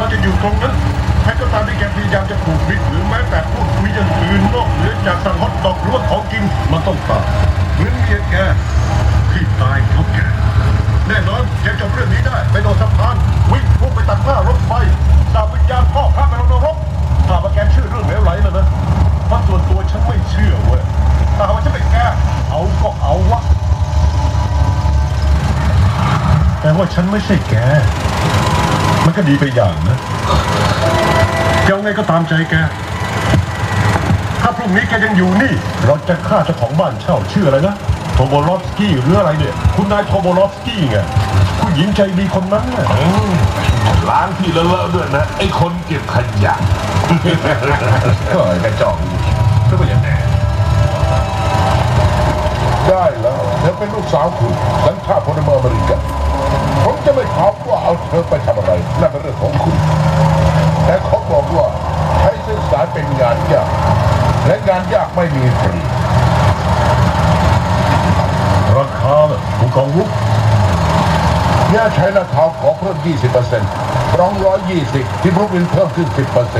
เราจะอยู่ตรงนั้นใครก็ตามที่แกพยายามจะผูกมิตรหรือแม้แต่พูดคุยอย่างอื่นนอกเหนือจากสังฮอตดอกหรือว่าของกินมันต้องตายเหมือนเมียแกที่ตายเพราะแกแน่นอนแกจบเรื่องนี้ได้ไปโดนสะพานวิ่งพุ่งไปตัดหน้ารถไฟดาบวิญญาณพ่อพระไปลงนรกถ้าว่าแกเชื่อเรื่องเลวไหลแล้วนะเพราะส่วนตัวฉันไม่เชื่อเว้ยถ้าว่าฉันเป็นแกเอาก็เอาวะแต่ว่าฉันไม่ใช่แก มันก็ดีไปอย่างนะแกเอาไงก็ตามใจแก ถ้าพรุ่งนี้แกยังอยู่นี่ เราจะฆ่าเจ้าของบ้านเช่าชื่ออะไรนะโทโบลอฟสกี้หรืออะไรเนี่ย คุณนายโทโบลอฟสกี้ไงผู้หญิงใจดีคนนั้นน่ะอืมล้างที่เลอะๆด้วยนะ ไอ้คนเก็บขยะ ก็กระจอกก็เป็นอย่างแน่ได้แล้วเธอเป็นลูกสาวคุณสัญชาติพลเมืองอเมริกันผมจะไม่ถามว่าเอาเธอไปทำอะไร นั่นเป็นเรื่องของคุณ แต่เขาบอกว่าใช้สื่อสารเป็นงานยาก และงานยากไม่มีฟรีราคาล่ะผู้กองวุกเนี่ยใช้ราคาขอเพิ่ม 20%รองร้อย20 ที่บรุกลินเพิ่มขึ้น 10%